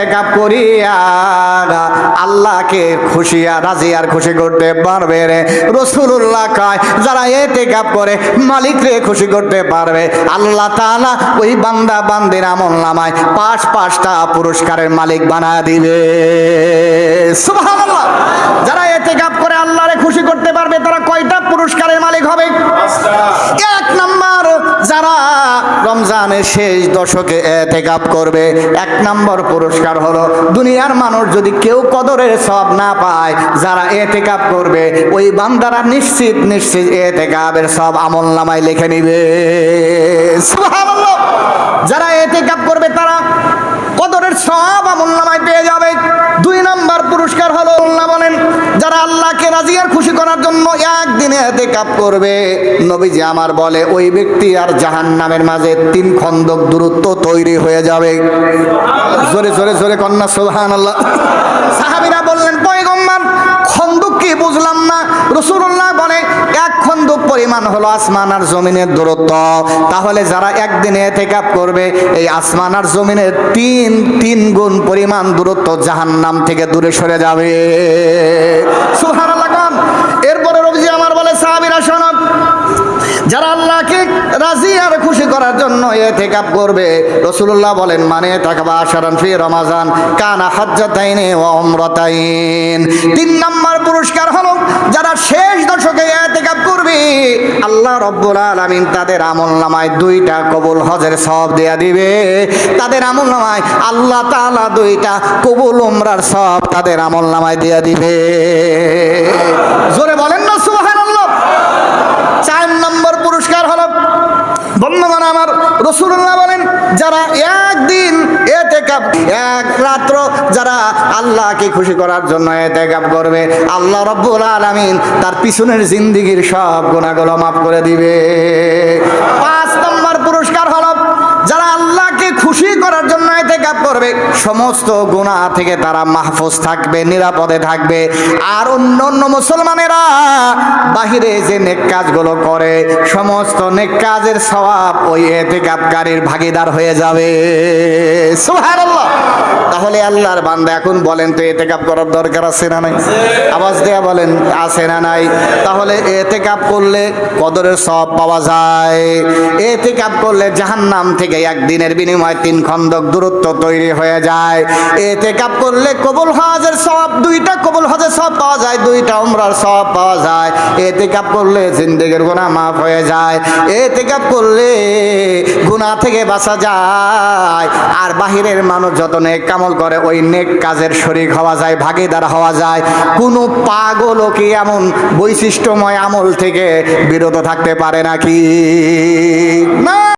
এতেকাপ করিয়া আল্লাহকে খুশি আর রাজি আর খুশি করতে পারবে রে। রসুল্লাহ কয়, যারা এতেকাপ করে, মালিকরে খুশি করতে পারবে। আল্লাহ তাআলা ওই বান্দা বান্দির আমল নামায় পাঁচ পাঁচটা পুরস্কারের মালিক বানা দিবে। সুবহানাল্লাহ। যারা এতেকাপ করে আল্লাহরে খুশি করতে পারবে তারা কয়টা পুরস্কারের মালিক হবে এক নাম্বার যারা রমজানের শেষ দশকে এতেকাপ করবে। এক নম্বর পুরস্কার হলো, দুনিয়ার মানুষ যদি কেউ কদরের সব না পায়, যারা এতেকাপ করবে, ওই বান্দারা নিশ্চিত নিশ্চিত এতেকাবের সব আমল নামায় লিখে নিবে। যারা এতেকাপ করবে, তারা কদরের সব আমল নামায় পেয়ে যাবে দুই নম্বর পুরস্কার হলো আল্লাহ বলেন যারা আল্লাহকে রাজি আর খুশি করার জন্য একদিনে এতে কাপ করবে। নবীজি আমার বলে, ওই ব্যক্তি আর জাহান নামের মাঝে তিন খন্দক দূরত্ব তৈরি হয়ে যাবে। জোরে জোরে জোরে কন্যা সোহান আল্লাহ পরিমাণ হলো আসমান আর জমিনের দূরত্ব। তাহলে যারা একদিনে এতেকাপ করবে, এই আসমান আর জমিনের তিন তিন গুণ পরিমাণ দূরত্ব জাহান্নাম থেকে দূরে সরে যাবে। এরপরে রবজি আমার বলে, সাহাবীরা শোনো, যারা আল্লাহকে রাজি আর খুশি করার জন্য এতেকাপ করবে রসুল্লাহ বলেন মানে তাকবা আশারান ফি রমাজান কানা হজ্জাতাইনে ও উমরাতাইন। তিন নম্বর পুরস্কার হলো, যারা করবে আল্লাহ রব্বুল আলামিন তাদের আমল নামায় দুইটা কবুল হজের সব দেয়া দিবে। তাদের আমল নামায় আল্লাহ তাআলা দুইটা কবুল উমরার সব তাদের আমল নামায় দেয়া দিবে। জোরে বলেন না, সুবহানাল্লাহ। চার নম্বর পুরস্কার হলো, বন্ধুগণ আমার রসুল্লাহ বলেন, যারা একদিন এতে কাপ এক রাত্র যারা আল্লাহকে খুশি করার জন্য এতেকাপ করবে, আল্লাহ রব্বুল আলামিন তার পিছনের জিন্দিগির সব গুণাগুলো মাফ করে দিবে। পাঁচ নম্বর পুরস্কার হলো, যারা আল্লাহকে খুশি করার জন্য এতে কাপ করবে, সমস্ত গুণা থেকে তারা মাহফুজ থাকবে, নিরাপদে থাকবে। আর অন্য অন্য মুসলমানেরা বাহিরে যে নেক কাজগুলো করে, সমস্ত নেক কাজের সওয়াব ওই এতেকাপকারীর ভাগিদার হয়ে যাবে। সুবহানাল্লাহ। তাহলে আল্লাহর বান্দা এখন বলেন তো, এতেকাপ করার দরকার আছে না নাই? আওয়াজ দেয়া বলেন, আছে না নাই? তাহলে এতেকাপ করলে কদরের সব পাওয়া যায়। এতেকাপ করলে জাহান্নাম থেকে একদিনের বিনিময়ে তিন খন্দক দূরত্ব তৈরি হয়ে যায়। এতেকাপ করলে কবুল হজের সব দুইটা কবুল হজের সব পাওয়া যায়, দুইটা উমরার সব পাওয়া যায়। এতেকাপ করলে জিন্দেগের গুনাহ মাফ হয়ে যায়। এতেকাপ করলে গুনাহ থেকে বাঁচা যায়। আর বাহিরের মানুষ যত নেক কামল করে, ওই নেক কাজের শরীর হওয়া যায়, ভাগিদার হওয়া যায়। কোনো পাগলও কি এমন বৈশিষ্ট্যময় আমল থেকে বিরত থাকতে পারে নাকি? না।